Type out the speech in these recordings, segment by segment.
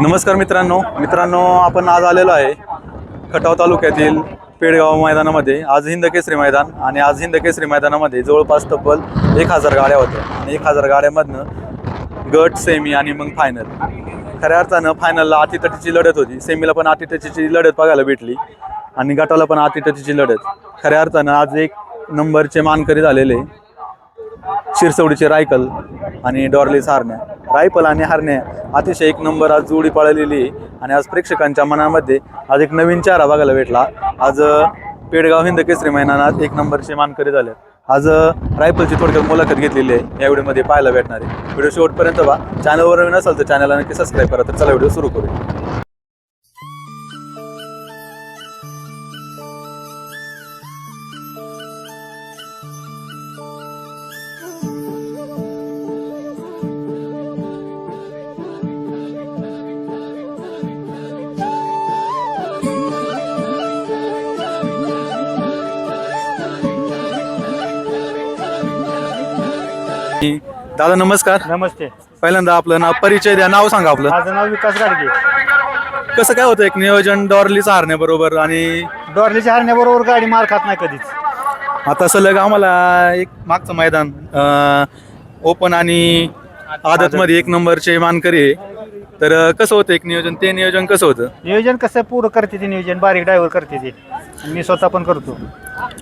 नमस्कार मित्रांनो. मित्रांनो आपण आज आलेलो आहे खटाव तालुक्यातील पेडगाव मैदानामध्ये. आज हिंद केसरी मैदान आणि आज हिंद केसरी मैदानामध्ये जवळपास तब्बल एक हजार गाड्या होत्या आणि एक हजार गाड्यामधनं गट सेमी आणि मग फायनल खऱ्या अर्थानं फायनलला अतितटीची लढत होती. सेमीला पण अतितटीची लढत बघायला भेटली आणि गटाला पण अतितटीची लढत. खऱ्या अर्थानं आज एक नंबरचे मानकरी झालेले शिरसवडीचे रायकल आणि डॉर्ली सारण्या रायफल आणि हारण्या अतिशय एक नंबर आज जोडी पळलेली आहे आणि आज प्रेक्षकांच्या मनामध्ये आज एक नवीन चारा बघायला भेटला. आज पेडगाव हिंद केसरी मैदानात एक नंबरचे मानकरी झाले. आज रायफलची थोडक्यात मुलाखत घेतलेली आहे. या व्हिडिओमध्ये पाहायला भेटणार आहे. व्हिडिओ शेवटपर्यंत बा चॅनलवर नसेल तर चॅनलला नक्की सबस्क्राईब करा. तर चला व्हिडिओ सुरू करू दादा नमस्कार. नमस्ते. पहिल्यांदा आपलं नाव परिचय द्या नाव सांगा आपलं. माझं नाव विकास गाडगे. कसं काय होतं एक नियोजन डॉर्लीच हारण्याबरोबर आणि डॉर्लीच्या हरण्याबरोबर गाडी मार खात नाही कधीच. आता सलग आम्हाला एक मागचं मैदान ओपन आणि आदत मध्ये एक नंबरचे मानकरी आहे. तर कसं होतं एक नियोजन? ते नियोजन कसं होतं? नियोजन कसं पूर्ण करते ते नियोजन बारीक ड्रायव्हर करते ते. आणि मी स्वतः पण करतो.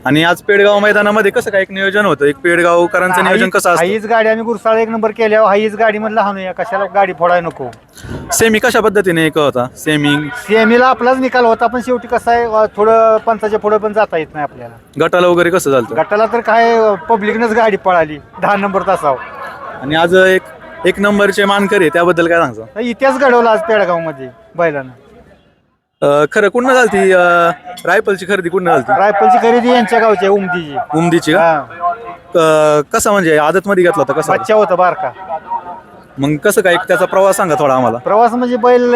आणि आज पेडगाव मैदानामध्ये कसं काय एक नियोजन होतं? एक पेडगावकरांचं नियोजन कसं असतं? हाईच गाडी आम्ही गुरसाळ एक नंबर केल्यावर हाईच गाडी मधला हाणूया कशाला गाडी फोडाय नको. सेमी कशा पद्धतीने एक होता? सेमी? सीएमईला आपलाच निकाल होता पण शेवटी कसं आहे थोडं पंचाच्या पुढे पण जाता येत नाही आपल्याला. गटाला वगैरे कसं झालं गटाला तर काय पब्लिकनच गाडी पळाली. दहा नंबर तासावर. आणि आज एक एक नंबरचे मानकरी आहे, त्याबद्दल काय सांगता? इतिहास घडवला आज पेडगावमध्ये बैलानं. अं, खरं कुठनं झालती? अं, रायफलची खरेदी कुठनं झालती? रायफलची खरेदी यांच्या गावची आहे, उमदीची. उमदीची का? हा. अं, कसा म्हणजे आदत मध्ये घेतला होता कसा? बच्चा होता बारका. मग कसं काय त्याचा प्रवास सांगा थोडा आम्हाला. प्रवास म्हणजे बैल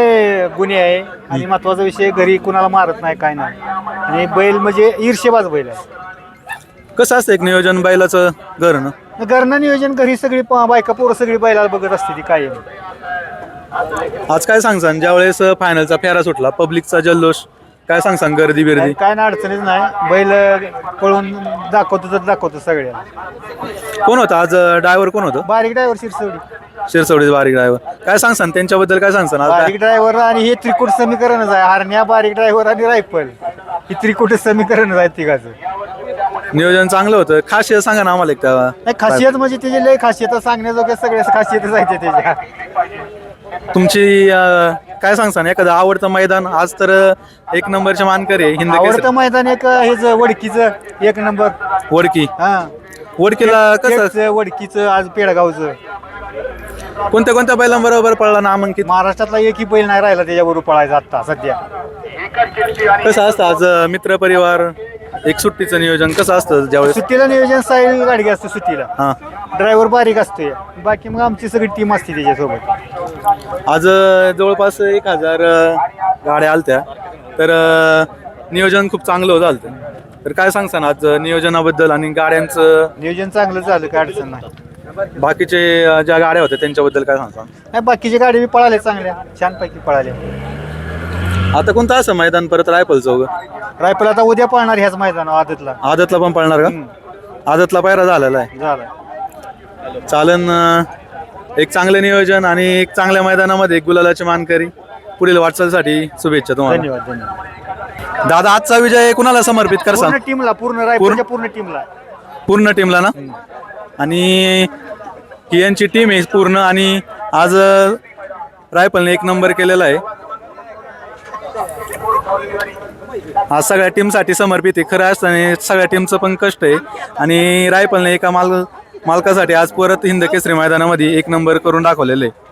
गुन्हे आहे आणि महत्त्वाचा विषय घरी कुणाला मारत नाही काय नाही. आणि बैल म्हणजे ईर्षेबाज बैल आहे. कसं असतं एक नियोजन बैलाचं घरनं? घरनं नियोजन घरी सगळी प- बायका पोरं सगळी बैलाला बघत असते ती काय आज काय सांगसान? ज्यावेळेस फायनलचा फेरा सुटला पब्लिकचा जल्लोष काय सांगसान गर्दी बिर्दी? काय ना अडचणीच नाही. बैल पळून दाखवतो तर दाखवतो सगळ्या. कोण होता? आज ड्रायव्हर कोण होतं? बारीक ड्रायव्हर शिरसवडी. शिरसवडी बारीक ड्रायव्हर काय सांगसान? त्यांच्याबद्दल काय सांगसान? आज काय? बारीक ड्रायव्हर आणि हे त्रिकूट समीकरणच आहे. हरण्या बारीक ड्रायव्हर आणि रायफल. ही त्रिकूट समीकरणच आहे तिघाचं. नियोजन चांगलं होतं. खासियत सांगा ना आम्हाला एक त्या नाही खासियत म्हणजे त्याची लय खासियत सांगण्याजोग्या सगळ्या खासियतच आहे त्याच्या तुमची अं, काय सांगसान एखादं आवडतं मैदान? आज तर अं, एक नंबरचे मानकरी आहे, हिंद केसरी. आवडतं मैदान एक हेच वडकीचं एक नंबर. वडकी. हा. वडकीला कसं? तेच वडकीचं आज पेडगावचं. कोणत्या कोणत्या बैलांबरोबर पडला नामांकित महाराष्ट्रातला एकही बैल नाही राहिला त्याच्याबरोबर पळायचा आता सध्या. कसं असतं आज मित्र परिवार एक सुट्टीचं नियोजन कसं असतं ज्यावेळेस? सुट्टीला नियोजन साईल गाडी असते सुट्टीला. हा. ड्रायव्हर बारीक असतोय. बाकी मग आमची सगळी टीम असते त्याच्यासोबत. आज अं, जवळपास एक हजार अं, गाड्या आलत्या. तर अं, नियोजन खूप चांगलं झालं तर काय सांगसान आज अं, नियोजनाबद्दल आणि गाड्यांचं? नियोजन चांगलं झालं काय अडचण नाही. बाकीचे अं, ज्या गाड्या होत्या त्यांच्याबद्दल काय सांगसान? नाही बाकीच्या गाडी बी पळाल्या चांगल्या. छानपैकी पळाल्या आता कोणतं असं मैदान परत रायफल चौक रायफल आता उद्या पळणार ह्याच मैदानावर आदतला. आदतला पण पळणार का? आदतला पायरा झालेला आहे. झालं चालन अं, एक चांगलं नियोजन आणि एक चांगल्या मैदानामध्ये एक गुलालाची मानकरी. पुढील वाटचालीसाठी शुभेच्छा तुम्हाला. धन्यवाद धन्यवाद. दादा आजचा विजय कुणाला समर्पित पूर्ण टीमला पूर्ण रायफलच्या पूर्ण? टीमला. पूर्ण टीमला ना? आणि ही यांची टीम आहे पूर्ण आणि आज अं, रायफलने एक नंबर केलेला आहे. आज सगळ्या टीमसाठी समर्पित आहे. खरं असताना सगळ्या टीमचं पण कष्ट आहे. आणि रायफलने एका माल मालकासाठी आज परत हिंद केसरी मैदानामध्ये एक नंबर करून दाखवलेलं आहे.